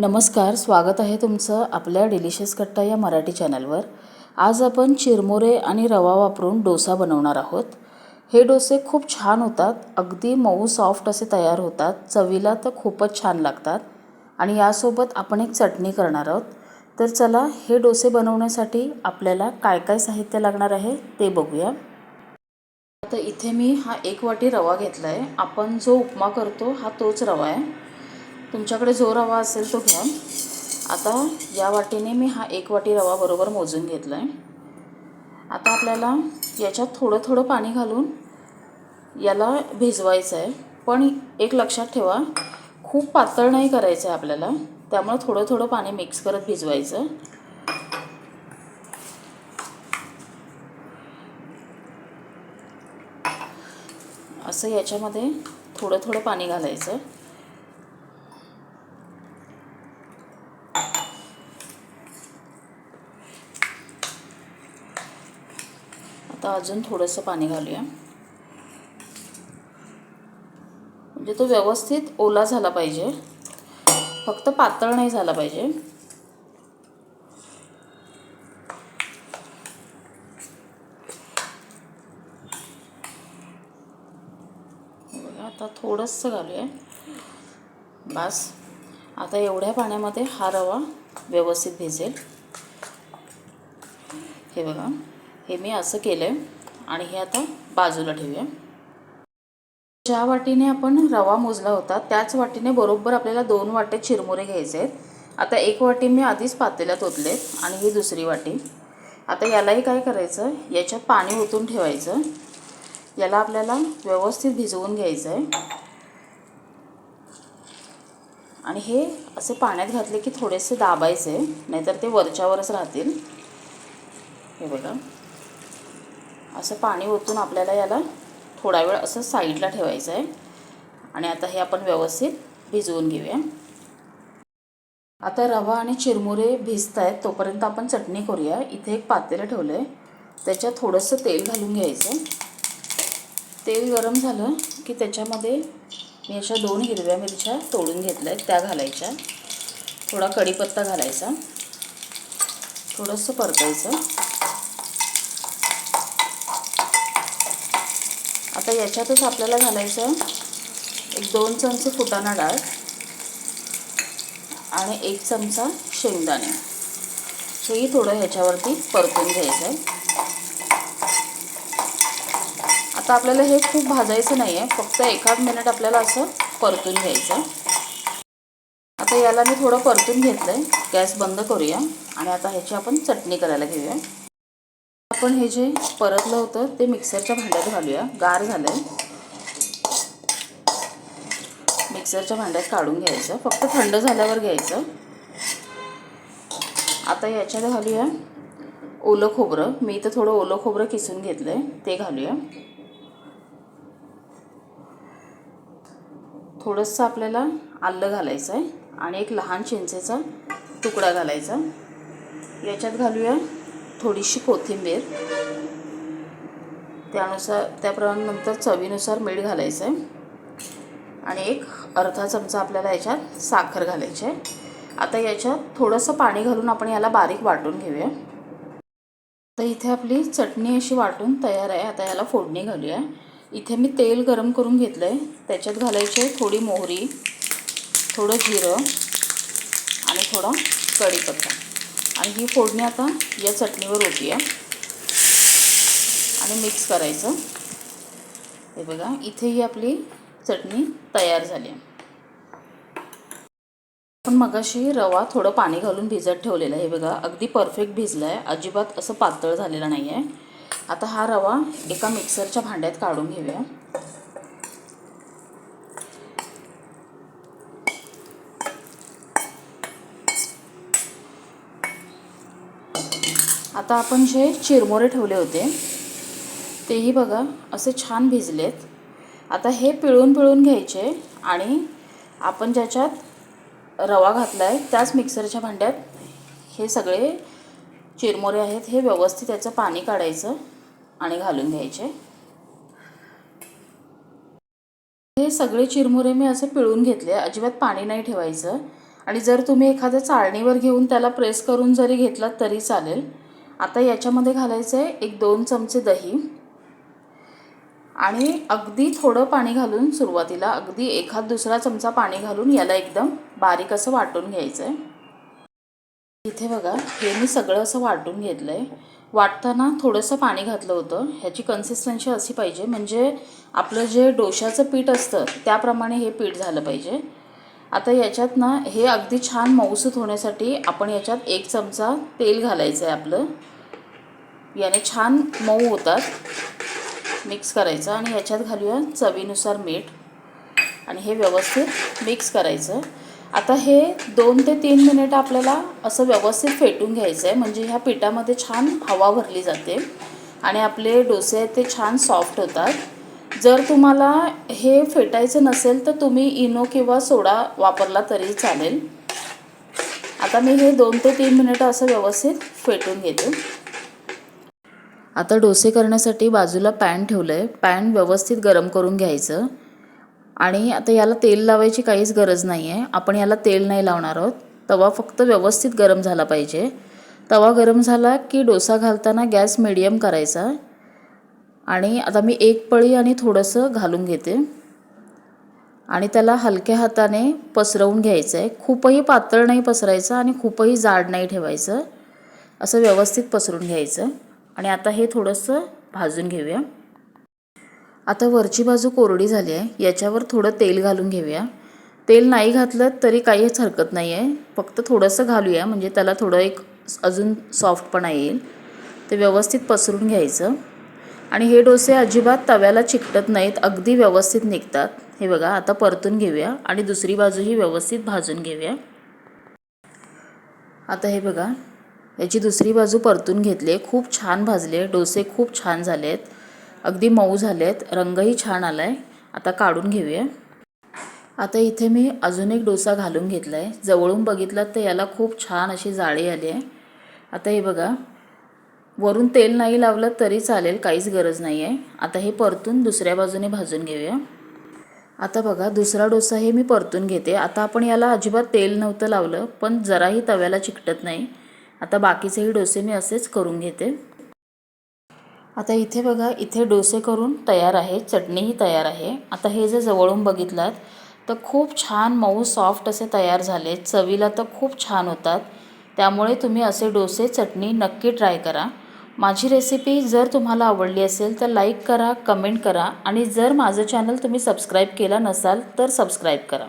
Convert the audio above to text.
नमस्कार स्वागत आहे तुमचं आपल्या डिलिशियस कट्टा या मराठी चॅनलवर. आज आपण चिरमुरे आणि रवा वापरून डोसा बनवणार आहोत. हे डोसे खूप छान होतात अगदी मऊ सॉफ्ट असे तयार होतात चवीला तर खूपच छान लागतात आणि यासोबत आपण एक चटणी करणार आहोत. तर चला हे डोसे बनवण्यासाठी आपल्याला काय काय साहित्य लागणार आहे ते बघूया. आता इथे मी हा एक वाटी रवा घेतला आहे आपण जो उपमा करतो हा तोच रवा आहे. तुमच्याकडे जो रवा असेल तो घ्या. आता या वाटीने मी हा एक वाटी रवा बरोबर मोजून घेतला आहे आता आपल्याला याच्यात थोडं थोडं पाणी घालून याला भिजवायचं आहे पण एक लक्षात ठेवा खूप पातळ नाही करायचं आहे आपल्याला. त्यामुळे थोडं थोडं पाणी मिक्स करत भिजवायचं. असं याच्यामध्ये थोडं थोडं पाणी घालायचं. आता अजून थोडंसं पाणी घालूया. म्हणजे तो व्यवस्थित ओला झाला पाहिजे. फक्त पातळ नाही झाला पाहिजे. आता थोडंसं घालूया. बस. आता एवढ्या पाण्यामध्ये हा रवा व्यवस्थित भिजेल. हे बघा. हे मी असं केलं आहे आणि हे आता बाजूला ठेवूया. ज्या वाटीने आपण रवा मोजला होता त्याच वाटीने बरोबर आपल्याला दोन वाटे चिरमुरे घ्यायचे आहेत. आता एक वाटी मी आधीच पातेल्यात ओतले आणि ही दुसरी वाटी. आता यालाही काय करायचं? याच्यात पाणी ओतून ठेवायचं. याला आपल्याला व्यवस्थित भिजवून घ्यायचं आहे आणि हे असे पाण्यात घातले की थोडेसे दाबायचे नाहीतर ते वरच्यावरच राहतील. हे बघा. असं पाणी ओतून आपल्याला याला थोडा वेळ असं साईडला ठेवायचं आहे. आणि आता हे आपण व्यवस्थित भिजवून घेऊया. आता रवा आणि चिरमुरे भिजत आहेत तोपर्यंत आपण चटणी करूया. इथे एक पातेलं ठेवलं आहे त्याच्यात थोडंसं तेल घालून घ्यायचं तेल गरम झालं की त्याच्यामध्ये मी अशा दोन हिरव्या मिरच्या तोडून घेतल्या आहेत त्या घालायच्या. थोडा कढीपत्ता घालायचा. थोडंसं परतायचं. आता याच्यातच आपल्याला घालायचं एक दोन चमचे फुटाणा डाळ आणि एक चमचा शेंगदाणे. हेही थोडं ह्याच्यावरती परतून घ्यायचं आहे आता आपल्याला हे खूप भाजायचं नाही आहे फक्त एखाद मिनिट आपल्याला असं परतून घ्यायचं आता याला मी थोडं परतून घेतलं आहे गॅस बंद करूया आणि आता ह्याची आपण चटणी करायला घेऊया. आपण हे जे परतलं होतं ते मिक्सरच्या भांड्यात घालूया. गार झालं आहे मिक्सरच्या भांड्यात काढून घ्यायचं. फक्त थंड झाल्यावर घ्यायचं. आता याच्यात घालूया ओलं खोबरं. मी इथं थोडं ओलं खोबरं किसून घेतलं आहे ते घालूया. थोडंसं आपल्याला आलं घालायचं आहे आणि एक लहान चिंचेचा तुकडा घालायचा. याच्यात घालूया थोडीशी कोथिंबीर. त्यानुसार त्याप्रमाणे नंतर चवीनुसार मीठ घालायचं आहे. आणि एक अर्धा चमचा आपल्याला याच्यात साखर घालायची आहे. आता याच्यात थोडंसं पाणी घालून आपण याला बारीक वाटून घेऊया. तर इथे आपली चटणी अशी वाटून तयार आहे. आता याला फोडणी घालूया. इथे मी तेल गरम करून घेतलं आहे त्याच्यात घालायची आहे थोडी मोहरी थोडं जिरं आणि थोडा कढीपत्ता. आणि ही फोडणी आता या चटणीवर ओतूया. आणि मिक्स करायचं. हे बघा इथे ही आपली चटणी तयार झाली आहे. आपण मगाशी रवा थोडं पाणी घालून भिजत ठेवलेलं आहे. हे बघा अगदी परफेक्ट भिजलं आहे अजिबात असं पातळ झालेलं नाही आहे आता हा रवा एका मिक्सरच्या भांड्यात काढून घेऊया. आता आपण जे चिरमुरे ठेवले होते तेही बघा असे छान भिजलेत. आता हे पिळून पिळून घ्यायचे आणि आपण ज्याच्यात रवा घातला आहे त्याच मिक्सरच्या भांड्यात हे सगळे चिरमुरे आहेत हे व्यवस्थित त्याचं पाणी काढायचं आणि घालून घ्यायचे. हे सगळे चिरमुरे मी असे पिळून घेतले अजिबात पाणी नाही ठेवायचं. आणि जर तुम्ही एखाद्या चाळणीवर घेऊन त्याला प्रेस करून जरी घेतलात तरी चालेल. आता याच्यामध्ये घालायचं आहे एक दोन चमचे दही. आणि अगदी थोडं पाणी घालून सुरुवातीला अगदी एखाद दुसरा चमचा पाणी घालून याला एकदम बारीक असं वाटून घ्यायचं आहे इथे बघा हे मी सगळं असं वाटून घेतलं आहे वाटताना थोडंसं पाणी घातलं होतं. ह्याची कन्सिस्टन्सी अशी पाहिजे. म्हणजे आपलं जे डोशाचं पीठ असतं त्याप्रमाणे हे पीठ झालं पाहिजे. आता याच्यात ना हे अगदी छान मऊसूत होण्यासाठी आपण याच्यात एक चमचा तेल घालायचं आहे आपलं. याने छान मऊ होतात. मिक्स करायचं आणि याच्यात घालूया चवीनुसार मीठ. आणि हे व्यवस्थित मिक्स करायचं. आता हे दोन ते तीन मिनिट आपल्याला असं व्यवस्थित फेटून घ्यायचं आहे म्हणजे ह्या पिठामध्ये छान हवा भरली जाते. आणि आपले डोसे आहेत ते छान सॉफ्ट होतात. जर तुम्हाला हे फेटायचं नसेल तर तुम्ही इनो किंवा सोडा वापरला तरी चालेल. आता मी हे दोन ते तीन मिनिटं असं व्यवस्थित फेटून घेते. आता डोसे करण्यासाठी बाजूला पॅन ठेवलं आहे पॅन व्यवस्थित गरम करून घ्यायचं. आणि आता याला तेल लावायची काहीच गरज नाही आहे आपण याला तेल नाही लावणार आहोत. तवा फक्त व्यवस्थित गरम झाला पाहिजे. तवा गरम झाला की डोसा घालताना गॅस मिडियम करायचा. आणि आता मी एक पळी आणि थोडंसं घालून घेते. आणि त्याला हलक्या हाताने पसरवून घ्यायचं आहे खूपही पातळ नाही पसरायचं आणि खूपही जाड नाही ठेवायचं. असं व्यवस्थित पसरून घ्यायचं. आणि आता हे थोडंसं भाजून घेऊया. आता वरची बाजू कोरडी झाली आहे. याच्यावर थोडं तेल घालून घेऊया. तेल नाही घातलं तरी काहीच हरकत नाही आहे. फक्त थोडंसं घालूया. म्हणजे त्याला थोडं एक अजून सॉफ्टपणा येईल. ते व्यवस्थित पसरून घ्यायचं. आणि हे डोसे अजिबात तव्याला चिकटत नाहीत अगदी व्यवस्थित निघतात. हे बघा आता परतून घेऊया आणि दुसरी बाजूही व्यवस्थित भाजून घेऊया. आता हे बघा याची दुसरी बाजू परतून घेतली आहे. खूप छान भाजले डोसे खूप छान झाले आहेत अगदी मऊ झाले आहेत रंगही छान आला आहे आता काढून घेऊया. आता इथे मी अजून एक डोसा घालून घेतला आहे जवळून बघितलात तर याला खूप छान अशी जाळी आली आहे. आता हे बघा वरून तेल नाही लावलं तरी चालेल काहीच गरज नाही आहे आता हे परतून दुसऱ्या बाजूने भाजून घेऊया. आता बघा दुसरा डोसा हे मी परतून घेते. आता आपण याला अजिबात तेल नव्हतं लावलं पण जराही तव्याला चिकटत नाही. आता बाकीचेही डोसे मी असेच करून घेते. आता इथे बघा इथे डोसे करून तयार आहे चटणीही तयार आहे. आता हे जे जवळून बघितलात तर खूप छान मऊ सॉफ्ट असे तयार झाले. चवीला तर खूप छान होतात. त्यामुळे तुम्ही असे डोसे चटणी नक्की ट्राय करा. माझी रेसिपी जर तुम्हाला आवडली असेल तर लाईक करा कमेंट करा आणि जर माझं चॅनल तुम्ही सबस्क्राईब केला नसाल तर सबस्क्राईब करा.